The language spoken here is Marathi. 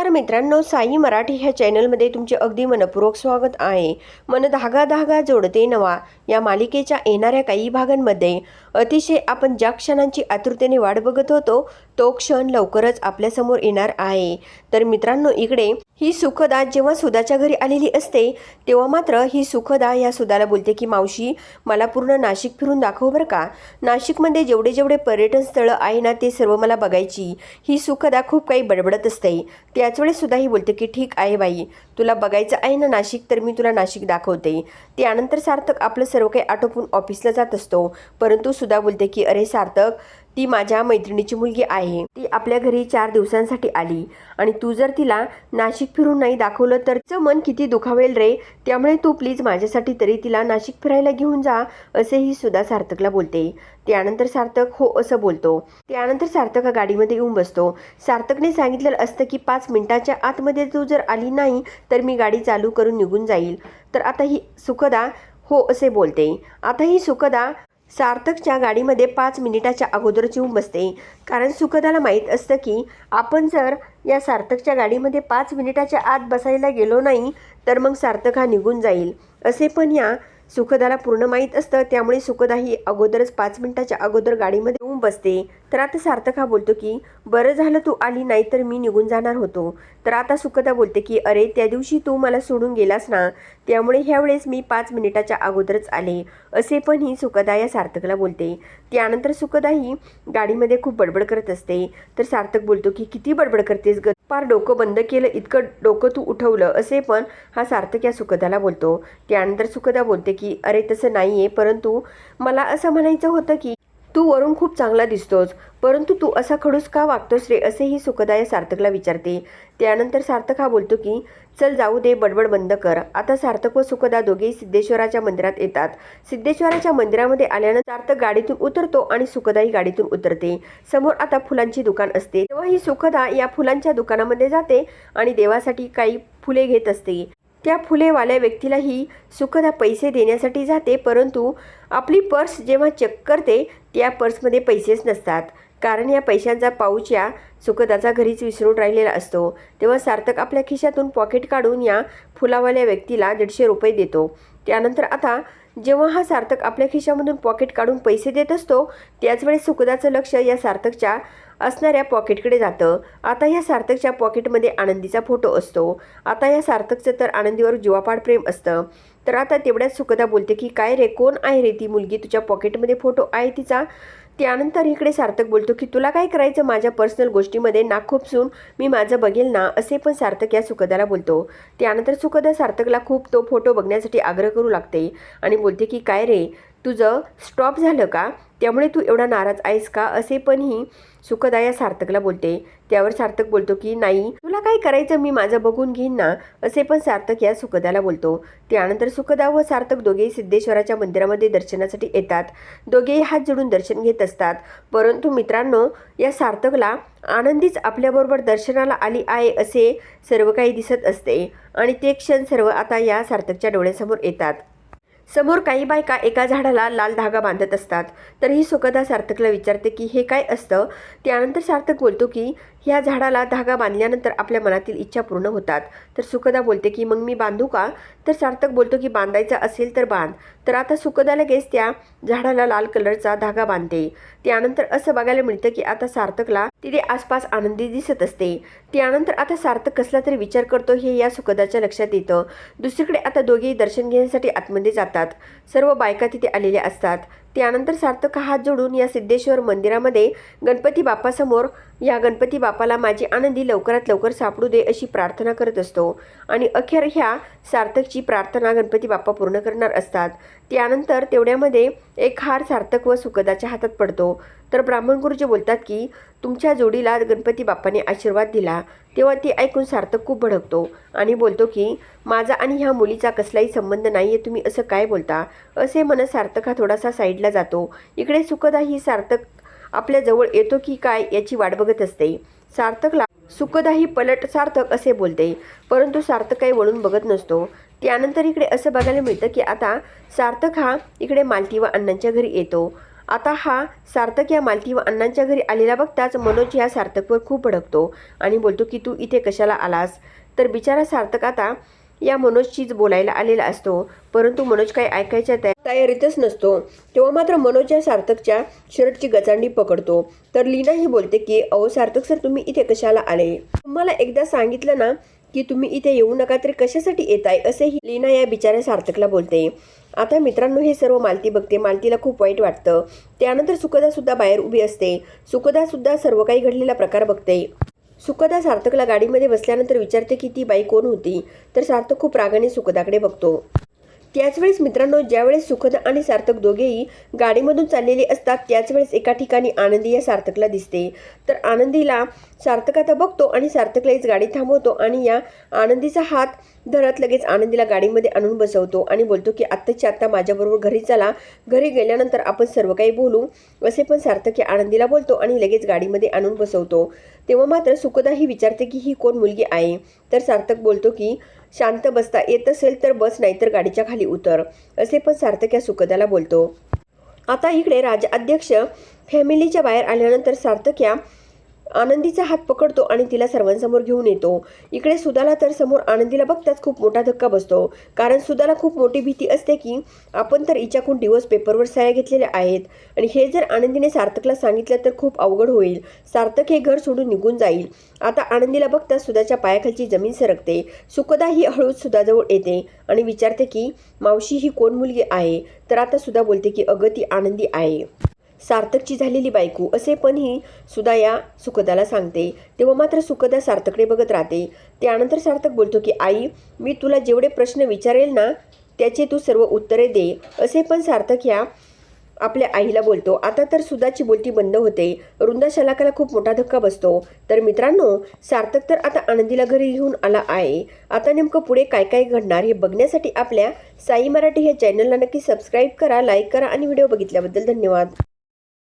नमस्कार मित्रांनो साई मराठी ह्या चॅनलमध्ये तुमचे अगदी मनपूर्वक स्वागत आहे. मन धागा धागा जोडते नवा. या मालिकेच्या येणाऱ्या काही भागांमध्ये अतिशय आपण ज्या क्षणांची आतुरतेने वाट बघत होतो तो क्षण लवकरच आपल्यासमोर येणार आहे. तर मित्रांनो इकडे ही सुखदा जेव्हा सुधाच्या घरी आलेली असते तेव्हा मात्र ही सुखदा या सुधाला बोलते की मावशी मला पूर्ण नाशिक फिरून दाखव बरं का. नाशिकमध्ये जेवढे जेवढे पर्यटन स्थळं आहे ना ते सर्व मला बघायची. ही सुखदा खूप काही बडबडत असते. त्याच वेळेस सुद्धा ही बोलते की ठीक आहे बाई. तुला बघायचं आहे ना नाशिक तर मी तुला नाशिक दाखवते. त्यानंतर सार्थक आपलं सर्व काही आटोपून ऑफिसला जात असतो. परंतु सुद्धा बोलते की अरे सार्थक ती माझ्या मैत्रिणीची मुलगी आहे. ती आपल्या घरी चार दिवसांसाठी आली. आणि तू जर तिला नाशिक फिरून नाही दाखवलं तर तिचं मन किती दुखावेल रे? त्यामुळे तू प्लीज माझ्यासाठी तरी तिला नाशिक फिरायला घेऊन जा असेही सुद्धा सार्थकला बोलते. त्यानंतर सार्थक हो असं बोलतो. त्यानंतर सार्थक हा गाडीमध्ये येऊन बसतो. सार्थकने सांगितलेलं असतं की पाच मिनिटाच्या आतमध्ये तू जर आली नाही तर मी गाडी चालू करून निघून जाईल. तर आता ही सुखदा हो असे बोलते. आता ही सुखदा सार्थकच्या गाडीमध्ये पाच मिनिटाच्या अगोदरच येऊन बसते कारण सुखदाला माहीत असतं की आपण जर या सार्थकच्या गाडीमध्ये पाच मिनिटाच्या आत बसायला गेलो नाही तर मग सार्थक हा निघून जाईल. असे पण या सुखदाला पूर्ण माहीत असतं. त्यामुळे सुखदा ही अगोदरच पाच मिनिटाच्या अगोदर गाडीमध्ये येऊन बसते. तर आता सार्थक हा बोलतो की बरं झालं तू आली नाही तर मी निघून जाणार होतो. तर आता सुखदा बोलते की अरे त्या दिवशी तू मला सोडून गेलास ना त्यामुळे ह्यावेळेस मी पाच मिनिटाच्या अगोदरच आले. असे पण ही सुखदा या सार्थकला बोलते. त्यानंतर सुखदा ही गाडीमध्ये खूप बडबड करत असते. तर सार्थक बोलतो की किती बडबड करतेस ग पार डोकं बंद केलं इतकं डोकं तू उठवलं असे पण हा सार्थक या सुखदाला बोलतो. त्यानंतर सुखदा बोलते की अरे तसं नाही आहे परंतु मला असं म्हणायचं होतं की तू वरून खूप चांगला दिसतोस. परंतु तू असा खडूस का वागतोस रे असेही सुखदाय सार्थकला विचारते. त्यानंतर सार्थक हा बोलतो की चल जाऊ दे बडबड बंद कर. आता सार्थक व सुखदा दोघेही सिद्धेश्वराच्या मंदिरात येतात. सिद्धेश्वराच्या मंदिरामध्ये आल्यानंतर सार्थक गाडीतून उतरतो आणि सुखदाही गाडीतून उतरते. समोर आता फुलांची दुकान असते. तेव्हा ही सुखदा या फुलांच्या दुकानामध्ये जाते आणि देवासाठी काही फुले घेत असते. त्या फुलेवाल्या व्यक्तीलाही सुखदा पैसे देण्यासाठी जाते परंतु आपली पर्स जेव्हा चेक करते त्या पर्समध्ये पैसेच नसतात. कारण या पैशांचा पाऊच या सुखदाचा घरीच विसरून राहिलेला असतो. तेव्हा सार्थक आपल्या खिशातून पॉकेट काढून या फुलावाल्या व्यक्तीला दीडशे रुपये देतो. त्यानंतर आता जेव्हा हा सार्थक आपल्या खिशामधून पॉकेट काढून पैसे देत असतो त्याचवेळी सुखदाचं लक्ष या सार्थकच्या असणाऱ्या पॉकेटकडे जातं. आता या सार्थकच्या पॉकेटमध्ये आनंदीचा फोटो असतो. आता या सार्थकचं तर आनंदीवर जीवापाड प्रेम असतं. तर आता तेवढ्याच सुखदा बोलते की काय रे कोण आहे रे ती मुलगी? तुझ्या पॉकेटमध्ये फोटो आहे तिचा? त्यानंतर इकडे सार्थक बोलतो की तुला काय करायचं माझ्या पर्सनल गोष्टीमध्ये? नाक खुपसून मी माझं बघेल ना? असे पण सार्थक या सुखदाला बोलतो. त्यानंतर सुखदा सार्थकला खूप तो फोटो बघण्यासाठी आग्रह करू लागते आणि बोलते की काय रे तुझं स्टॉप झालं का? त्यामुळे तू एवढा नाराज आहेस का? असे पण ही सुखदा या सार्थकला बोलते. त्यावर सार्थक बोलतो की नाही तुला काय करायचं? मी माझं बघून घेईन ना. असे पण सार्थक या सुखदाला बोलतो. त्यानंतर सुखदा व सार्थक दोघेही सिद्धेश्वराच्या मंदिरामध्ये दर्शनासाठी येतात. दोघेही हात जोडून दर्शन घेत असतात. परंतु मित्रांनो या सार्थकला आनंदीच आपल्याबरोबर दर्शनाला आली आहे असे सर्व काही दिसत असते. आणि ते क्षण सर्व आता या सार्थकच्या डोळ्यासमोर येतात. समोर काही बायका एका झाडाला लाल धागा बांधत असतात. तर ही सुखदा सार्थकला विचारते की हे काय असतं? त्यानंतर सार्थक बोलतो की ह्या झाडाला धागा बांधल्यानंतर आपल्या मनातील इच्छा पूर्ण होतात. तर सुखदा बोलते की मग मी बांधू का? तर सार्थक बोलतो की बांधायचा असेल तर बांध. तर आता सुखदा लगेच त्या झाडाला लाल कलरचा धागा बांधते. त्यानंतर असं बघायला मिळतं की आता सार्थकला तिथे आसपास आनंदी दिसत असते. त्यानंतर आता सार्थक कसला तरी विचार करतो हे या सुखदाच्या लक्षात येतं. दुसरीकडे आता दोघेही दर्शन घेण्यासाठी आतमध्ये जातात. सर्व बायका तिथे आलेल्या असतात. त्यानंतर सार्थक हात जोडून या सिद्धेश्वर मंदिरामध्ये गणपती बाप्पासमोर या गणपती बाप्पाला माझी आनंदी लवकरात लवकर सापडू दे अशी प्रार्थना करत असतो. आणि अखेर ह्या सार्थकची प्रार्थना गणपती बाप्पा पूर्ण करणार असतात. त्यानंतर तेवढ्यामध्ये एक हार सार्थक व सुखदाच्या हातात पडतो. तर ब्राह्मण गुरुजी बोलतात की तुमच्या जोडीला गणपती बाप्पाने आशीर्वाद दिला. तेव्हा ती ऐकून सार्थक खूप भडकतो आणि बोलतो की माझा आणि ह्या मुलीचा कसलाही संबंध नाही आहे तुम्ही असं काय बोलता? असे म्हणत सार्थक हा थोडासा साईडला जातो. इकडे सुखदा ही सार्थक आपल्याजवळ येतो की काय याची वाट बघत असते. सार्थकला सुखदा ही पलट सार्थक असे बोलते. परंतु सार्थक काही वळून बघत नसतो. त्यानंतर इकडे असं बघायला मिळतं की आता सार्थक हा इकडे मालती व अण्णांच्या घरी येतो. आता हा सार्थक या मालती व अण्णांच्या घरी आलेला बघताच मनोज ह्या सार्थकवर खूप भडकतो आणि बोलतो की तू इथे कशाला आलास? तर बिचारा सार्थक आता या मनोजचीच बोलायला आलेला असतो. परंतु मनोज काही ऐकायच्या तया- तयारीतच नसतो. तेव्हा मात्र मनोज या सार्थकच्या शर्टची गचांडी पकडतो. तर लीना ही बोलते की अहो सार्थक सर तुम्ही इथे कशाला आले? तुम्हाला एकदा सांगितलं ना की तुम्ही इथे येऊ नका तरी कशासाठी येत आहे असेही लीना या बिचाऱ्या सार्थकला बोलते. आता मित्रांनो हे सर्व मालती बघते. मालतीला खूप वाईट वाटतं. त्यानंतर सुखदासुद्धा बाहेर उभी असते. सुखदासुद्धा सर्व काही घडलेला प्रकार बघते. सुखदा सार्थकला गाडीमध्ये बसल्यानंतर विचारते की ती बाई कोण होती? तर सार्थक खूप रागाने सुखदाकडे बघतो. त्याचवेळेस मित्रांनो ज्यावेळेस सुखदा आणि सार्थक दोघेही गाडीमधून चाललेले असतात त्याच वेळेस एका ठिकाणी आनंदी या सार्थकला दिसते. तर आनंदीला सार्थक आता बघतो आणि सार्थकलाच गाडी थांबवतो आणि या आनंदीचा हात धरत लगेच आनंदीला गाडीमध्ये आणून बसवतो आणि बोलतो की आत्ताच्या आत्ता माझ्याबरोबर घरी चला. घरी गेल्यानंतर आपण सर्व काही बोलू. असे पण सार्थक या आनंदीला बोलतो आणि लगेच गाडीमध्ये आणून बसवतो. तेव्हा मात्र सुखदा ही विचारते की ही कोण मुलगी आहे? तर सार्थक बोलतो की शांत बसता येत असेल तर बस नाहीतर गाडीच्या खाली उतर असे पण सार्थक या सुखदाला बोलतो. आता इकडे राजाध्यक्ष फॅमिलीच्या बाहेर आल्यानंतर सार्थक या आनंदीचा हात पकडतो आणि तिला सर्वांसमोर घेऊन येतो. इकडे सुदाला तर समोर आनंदीला बघताच खूप मोठा धक्का बसतो. कारण सुदाला खूप मोठी भीती असते की आपण तर हिच्याकडून डिवोर्स पेपरवर सह्या घेतलेल्या आहेत. आणि हे जर आनंदीने सार्थकला सांगितलं तर खूप अवघड होईल. सार्थक हे घर सोडून निघून जाईल. आता आनंदीला बघता सुधाच्या पायाखालची जमीन सरकते. सुखदा ही हळूच सुदाजवळ येते आणि विचारते की मावशी ही कोण मुलगी आहे? तर आता सुद्धा बोलते की अगं ती आनंदी आहे. सार्थकची झालेली बायको असे पण ही सुधा या सुखदाला सांगते. तेव्हा मात्र सुखदा सार्थकडे बघत राहते. त्यानंतर सार्थक बोलतो की आई मी तुला जेवढे प्रश्न विचारेल ना त्याचे तू सर्व उत्तरे दे असे पण सार्थक ह्या आपल्या आईला बोलतो. आता तर सुधाची बोलती बंद होते. रुंदा शलाकाला खूप मोठा धक्का बसतो. तर मित्रांनो सार्थक तर आता आनंदीला घरी घेऊन आला आहे. आता नेमकं पुढे काय काय घडणार हे बघण्यासाठी आपल्या साई मराठी ह्या चॅनलला नक्की सबस्क्राईब करा लाईक करा आणि व्हिडिओ बघितल्याबद्दल धन्यवाद.